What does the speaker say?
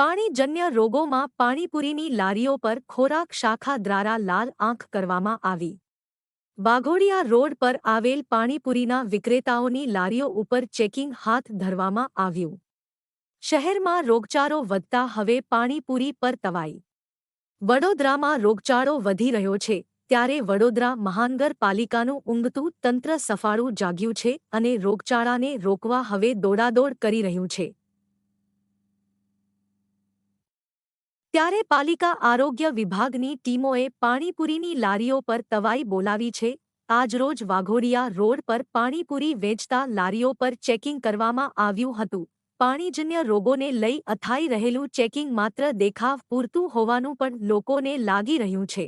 પાણીજન્ય રોગોમાં પાણીપુરીની લારીઓ પર ખોરાક શાખા દ્વારા લાલ આંખ કરવામાં આવી. વાઘોડિયા રોડ પર આવેલ પાણીપુરીના વિક્રેતાઓની લારીઓ ઉપર ચેકિંગ હાથ ધરવામાં આવ્યું. શહેરમાં રોગચાળો વધતા હવે પાણીપુરી પર તવાઈ. વડોદરામાં રોગચાળો વધી રહ્યો છે, ત્યારે વડોદરા મહાનગરપાલિકાનું ઊંઘતું તંત્ર સફાળું જાગ્યું છે અને રોગચાળાને રોકવા હવે દોડાદોડ કરી રહ્યું છે. ત્યારે પાલિકા આરોગ્ય વિભાગની ટીમોએ પાણીપુરીની લારીઓ પર તવાઈ બોલાવી છે. આજરોજ વાઘોડિયા રોડ પર પાણીપુરી વેચતા લારીઓ પર ચેકિંગ કરવામાં આવ્યું હતું. પાણીજન્ય રોગોને લઈ અથાઈ રહેલું ચેકિંગ માત્ર દેખાવ પૂરતું હોવાનું પણ લોકોને લાગી રહ્યું છે.